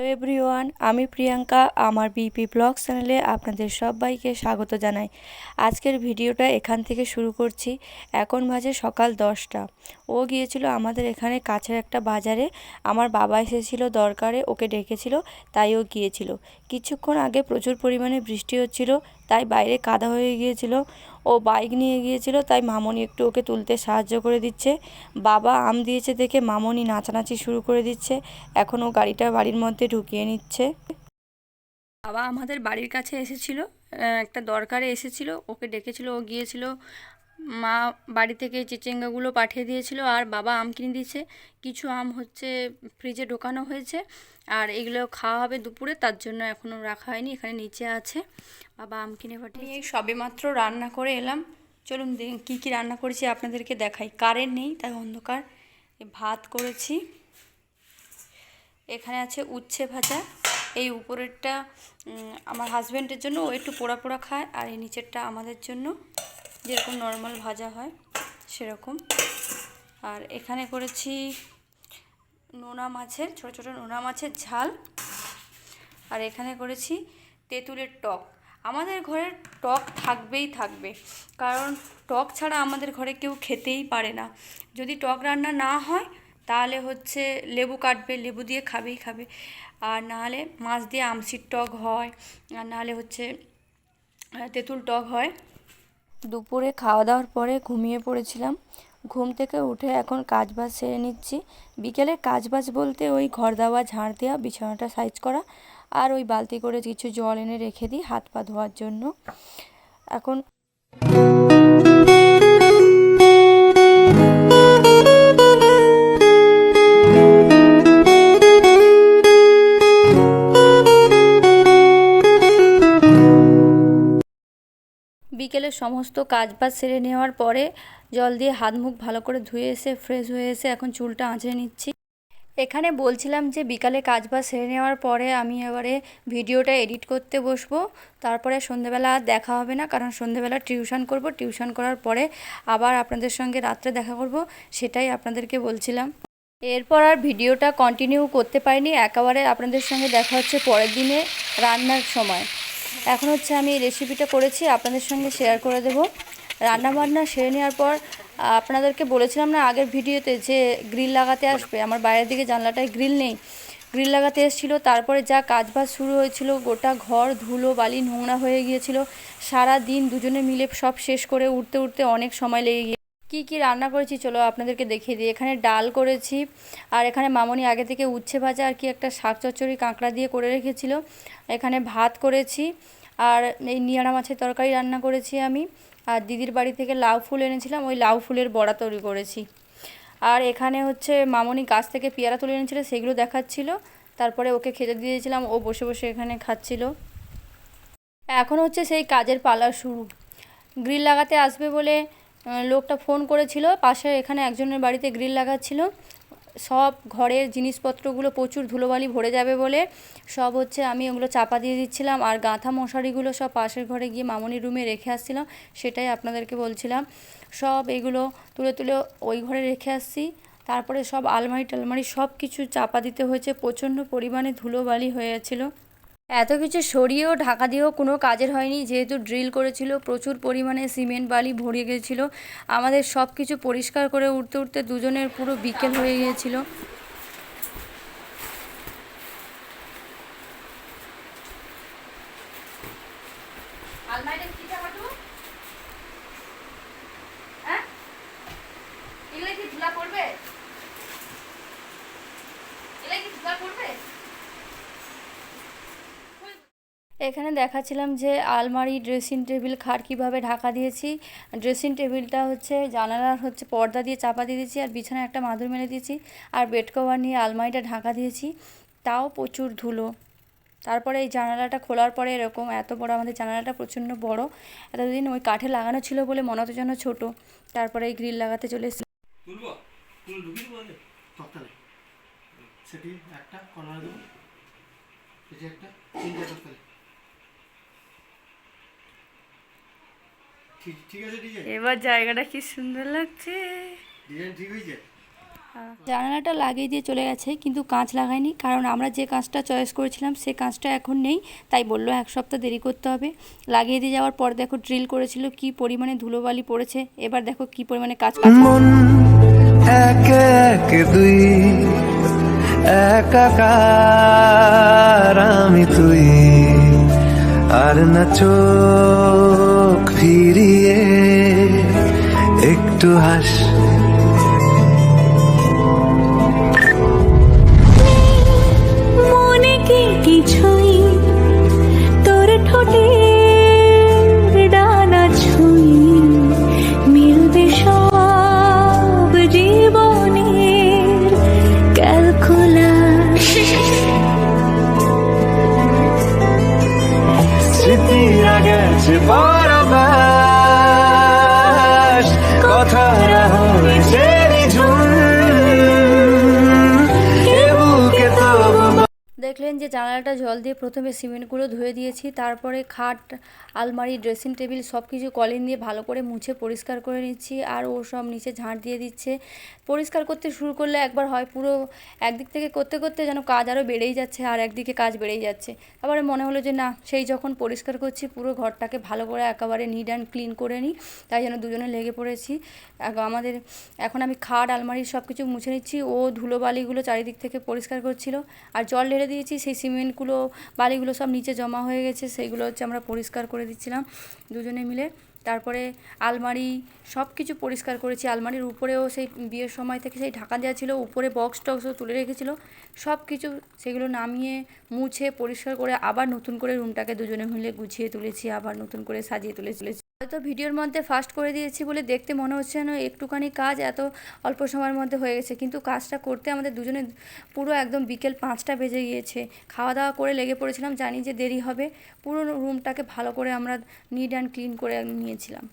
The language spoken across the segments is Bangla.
হ্যালো এভরিওয়ান, আমি প্রিয়াঙ্কা, আমার বিপি ব্লগ চ্যানেলে আপনাদের সবাইকে স্বাগত জানাই। আজকের ভিডিওটা এখান থেকে শুরু করছি। এখন বাজে সকাল দশটা। ও গিয়েছিল আমাদের এখানে কাছের একটা বাজারে। আমার বাবা এসেছিল দরকারে, ওকে ডেকেছিল, তাই ও গিয়েছিল। কিছুক্ষণ আগে প্রচুর পরিমাণে বৃষ্টি হচ্ছিল, তাই বাইরে কাদা হয়ে গিয়েছিল ও বাইক নিয়ে গিয়েছিল, তাই মামনি একটু ওকে তুলতে সাহায্য করে দিচ্ছে। বাবা আম দিয়েছে দেখে মামনি নাচানাচি শুরু করে দিচ্ছে, এখন ও গাড়িটা বাড়ির মধ্যে ঢুকিয়ে নিচ্ছে। বাবা আমাদের বাড়ির কাছে এসেছিল একটা দরকারে এসেছিল, ওকে ডেকেছিল, ও গিয়েছিল মা বাড়ি থেকে চিচিঙ্গাগুলো পাঠিয়ে দিয়েছিল আর বাবা আম কিনে দিয়েছে। কিছু আম হচ্ছে ফ্রিজে ঢোকানো হয়েছে আর এগুলো খাওয়া হবে দুপুরে, তার জন্য এখনও রাখা হয়নি, এখানে নিচে আছে। বাবা আম কিনে পাঠিয়ে সবে মাত্র রান্না করে এলাম। চলুন কী কী রান্না করেছি আপনাদেরকে দেখাই। কারেন্ট নেই, তাই অন্ধকার। ভাত করেছি। এখানে আছে উচ্ছে ভাজা। এই উপরেরটা আমার হাজব্যান্ডের জন্য, ও একটু পোড়া পোড়া খায়, আর এই নিচেরটা আমাদের জন্য। যেরকম নর্মাল ভাজা হয়, সেরকম। আর এখানে করেছি নোনা মাছের, ছোটো ছোটো নোনা মাছের ঝাল। আর এখানে করেছি তেঁতুলের টক। আমাদের ঘরের টক থাকবেই থাকবে, কারণ টক ছাড়া আমাদের ঘরে কেউ খেতেই পারে না। যদি টক রান্না না হয়, তাহলে হচ্ছে লেবু কাটবে, লেবু দিয়ে খাবেই খাবে। আর নাহলে মাছ দিয়ে আমসির টক হয়, আর নাহলে হচ্ছে তেঁতুল টক হয়। দুপুরে খাওয়া দাওয়ার পরে ঘুমিয়ে পড়েছিলাম। ঘুম থেকে উঠে এখন কাজ বাজ সেরে নিচ্ছি। বিকেলে কাজ বাজ বলতে ওই ঘর দেওয়া, ঝাড় দেওয়া, বিছানাটা সাইজ করা আর ওই বালতি করে কিছু জল এনে রেখে দিই হাত পা ধোয়ার জন্য। এখন বিকেলে সমস্ত কাজ বাজ সেরে নেওয়ার পরে জল দিয়ে হাত মুখ ভালো করে ধুয়ে এসে ফ্রেশ হয়ে এসে এখন চুলটা আঁচড়ে নিচ্ছি। এখানে বলছিলাম যে বিকালে কাজ বাজ সেরে নেওয়ার পরে আমি এবারে ভিডিওটা এডিট করতে বসবো। তারপরে সন্ধেবেলা আর দেখা হবে না, কারণ সন্ধেবেলা টিউশন করব। টিউশন করার পরে আবার আপনাদের সঙ্গে রাত্রে দেখা করব, সেটাই আপনাদেরকে বলছিলাম। এরপর আর ভিডিওটা কন্টিনিউ করতে পারিনি, একেবারে আপনাদের সঙ্গে দেখা হচ্ছে পরের দিনে রান্নার সময়। এখন হচ্ছে আমি রেসিপিটা করেছি, আপনাদের সঙ্গে শেয়ার করে দেব। রান্না বান্না সেরে নেওয়ার পর, আপনাদেরকে বলেছিলাম না আগের ভিডিওতে যে গ্রিল লাগাতে আসবে, আমার বাইরের দিকে জানলাটায় গ্রিল নেই। গ্রিল লাগাতে এসেছিল, তারপরে যা কাজবাজ শুরু হয়েছিল, গোটা ঘর, ধুলো, বালি নোংরা হয়ে গিয়েছিল। সারা দিন দুজনে মিলে সব শেষ করে উঠতে উঠতে অনেক সময় লেগে গিয়ে কী কী রান্না করেছি চলো আপনাদেরকে দেখিয়ে দিই। এখানে ডাল করেছি আর এখানে মামনি আগে থেকে উচ্ছে ভাজা আর কি একটা শাক চচ্চড়ি কাঁকড়া দিয়ে করে রেখেছিল। এখানে ভাত করেছি আর এই নিয়ারা মাছের তরকারি রান্না করেছি আমি। আর দিদির বাড়ি থেকে লাউ ফুল এনেছিলাম, ওই লাউ ফুলের বড়া তৈরি করেছি। আর এখানে হচ্ছে মামনি গাছ থেকে পেয়ারা তুলে এনেছিল, সেগুলো দেখাচ্ছিল। তারপরে ওকে খেতে দিয়েছিলাম, ও বসে বসে এখানে খাচ্ছিল। এখন হচ্ছে সেই কাজের পালা শুরু। গ্রিল লাগাতে আসবে বলে লোকটা ফোন করেছিল, পাশে এখানে একজনের বাড়িতে গ্রিল লাগাচ্ছিল। সব ঘরের জিনিসপত্রগুলো প্রচুর ধুলোবালি ভরে যাবে বলে। সব হচ্ছে আমি ওগুলো চাপা দিয়ে দিচ্ছিলাম আর গাঁথা মশারিগুলো সব পাশের ঘরে গিয়ে মামনির রুমে রেখে আসছিলাম, সেটাই আপনাদেরকে বলছিলাম। সব এগুলো তুলে তুলে ওই ঘরে রেখে আসছি। তারপরে সব আলমারি টালমারি সব কিছু চাপা দিতে হয়েছে, প্রচণ্ড পরিমাণে ধুলোবালি হয়ে গেছিল। এত কিছু সরিয়েও ঢাকা দিয়েও কোনো কাজের হয়নি। যেহেতু ড্রিল করেছিল, প্রচুর পরিমাণে সিমেন্ট, বালি ভরে গিয়েছিল আমাদের সব কিছু পরিষ্কার করে উঠতে উঠতে দুজনের পুরো বিকেল হয়ে গিয়েছিল। আলমারিটা কি চাপাটু হ্যাঁ? ধুলা পড়বে? এগুলো কি ধুলা পড়বে? এখানে দেখাচ্ছিলাম যে আলমারি ড্রেসিং টেবিল খাট কীভাবে ঢাকা দিয়েছি। ড্রেসিং টেবিলটা হচ্ছে জানালার হচ্ছে পর্দা দিয়ে চাপা দিয়ে দিয়েছি, আর বিছানায় একটা মাদুর মেলে দিয়েছি, আর বেড কভার নিয়ে আলমারিটা ঢাকা দিয়েছি। তাও প্রচুর ধুলো। তারপরে এই জানালাটা খোলার পরে এরকম এত বড় আমাদের জানালাটা প্রচণ্ড বড়। এতদিন ওই কাঠে লাগানো ছিল বলে মনে হতো যেন ছোটো। তারপরে এই গ্রিল লাগাতে চলে এসেছি। সেটি একটা, কর্নারে দেবো। একটা, তিনটে এবার জায়গাটা কি সুন্দর লাগছে। হয়েছে? জানালাটা লাগিয়ে দিয়ে চলে গেছে কিন্তু কাঁচ লাগায়নি কারণ আমরা যে কাঁচটা চয়েস করেছিলাম সে কাঁচটা এখন নেই তাই বলল এক সপ্তাহ দেরি করতে হবে। লাগিয়ে দিয়ে যাওয়ার পর দেখো ড্রিল করেছিল কি পরিমাণে ধুলোবালি পড়েছে এবার দেখো কি পরিমাণে কাজ কাজ এক এক দুই একাকার আমি তুই আর না চোখ একটু হাস কথারা হয়েছে দেখলেন যে জানালাটা জল দিয়ে প্রথমে সিমেন্টগুলো ধুয়ে দিয়েছি, তারপরে খাট, আলমারি, ড্রেসিং টেবিল সব কিছু কলিন দিয়ে ভালো করে মুছে পরিষ্কার করে নিচ্ছি আর ও সব নিচে ঝাঁট দিয়ে দিচ্ছে। পরিষ্কার করতে শুরু করলে একবার হয় পুরো একদিক থেকে করতে করতে যেন কাজ আরও বেড়েই যাচ্ছে আর একদিকে কাজ বেড়েই যাচ্ছে। তারপরে মনে হলো যে না, সেই যখন পরিষ্কার করছি পুরো ঘরটাকে ভালো করে একেবারে নিট অ্যান্ড ক্লিন করে নিই, তাই যেন দুজনে লেগে পড়েছি। আমাদের এখন আমি খাট, আলমারি সব কিছু মুছে নিচ্ছি। ও ধুলোবালিগুলো চারিদিক থেকে পরিষ্কার করছিল। আর জল ঢেলে দিয়েছি, সেই সিমেন্টগুলো, বালিগুলো সব নিচে জমা হয়ে গেছে সেইগুলো হচ্ছে আমরা পরিষ্কার করে দিচ্ছিলাম দুজনে মিলে। তারপরে আলমারি সব কিছু পরিষ্কার করেছি, আলমারির উপরেও সেই বিয়ের সময় থেকে সেই ঢাকা দেওয়া ছিল, উপরে বক্স টক্সও তুলে রেখেছিল। সব কিছু সেগুলো নামিয়ে, মুছে, পরিষ্কার করে আবার নতুন করে রুমটাকে দুজনে মিলে গুছিয়ে তুলেছি, আবার নতুন করে সাজিয়ে তুলে তুলেছি। হয়তো ভিডিওর মধ্যে ফাস্ট করে দিয়েছি বলে দেখতে মনে হচ্ছে যেন একটুখানি কাজ এত অল্প সময়ের মধ্যে হয়ে গেছে। কিন্তু কাজটা করতে আমাদের দুজনে পুরো একদম বিকেল পাঁচটা বেজে গিয়েছে। খাওয়া দাওয়া করে লেগে পড়েছিলাম, জানি যে দেরি হবে। পুরো রুমটাকে ভালো করে আমরা নিট অ্যান্ড ক্লিন করে নিয়েছিলাম।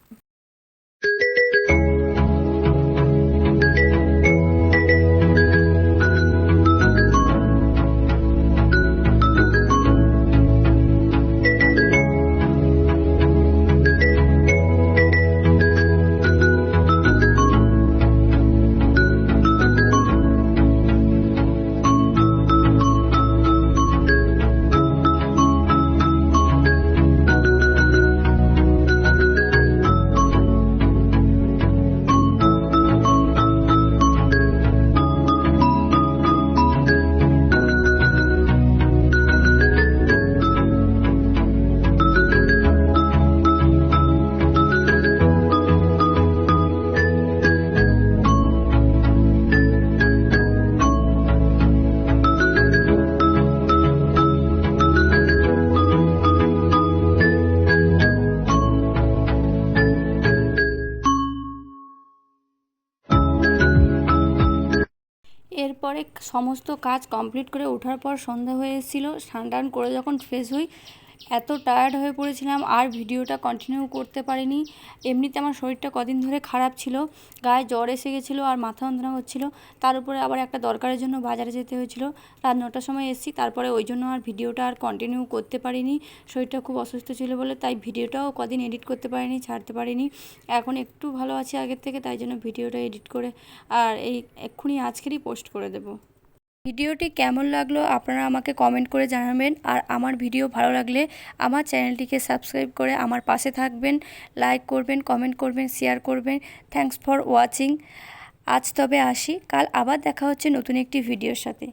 এরপরে সমস্ত কাজ কমপ্লিট করে ওঠার পর সন্ধ্যা হয়ে এসেছিল স্নান টান করে যখন ফ্রেশ হই এত টায়ার্ড হয়ে পড়েছিলাম, আর ভিডিওটা কন্টিনিউ করতে পারিনি। এমনিতে আমার শরীরটা কদিন ধরে খারাপ ছিল, গায়ে জ্বর এসে গেছিল আর মাথা যন্ত্রণা হচ্ছিল। তার উপরে আবার একটা দরকারের জন্য বাজারে যেতে হয়েছিল। রাত নটার সময় এসেছি, তারপরে ওই জন্য আর ভিডিওটা আর কন্টিনিউ করতে পারিনি। শরীরটা খুব অসুস্থ ছিল বলে, তাই ভিডিওটাও কদিন এডিট করতে পারিনি, ছাড়তে পারিনি। এখন একটু ভালো আছি আগের থেকে, তাই জন্য ভিডিওটা এডিট করে আর এই এক্ষুনি আজকেরই পোস্ট করে দেবো। ভিডিওটি কেমন লাগল আপনারা আমাকে কমেন্ট করে জানাবেন। আর আমার ভিডিও ভালো লাগলে আমার চ্যানেলটিকে সাবস্ক্রাইব করে আমার পাশে থাকবেন। লাইক করবেন কমেন্ট করবেন শেয়ার করবেন। থ্যাংকস ফর ওয়াচিং আজ তবে আসি। কাল আবার দেখা হচ্ছে নতুন একটি ভিডিওর সাথে।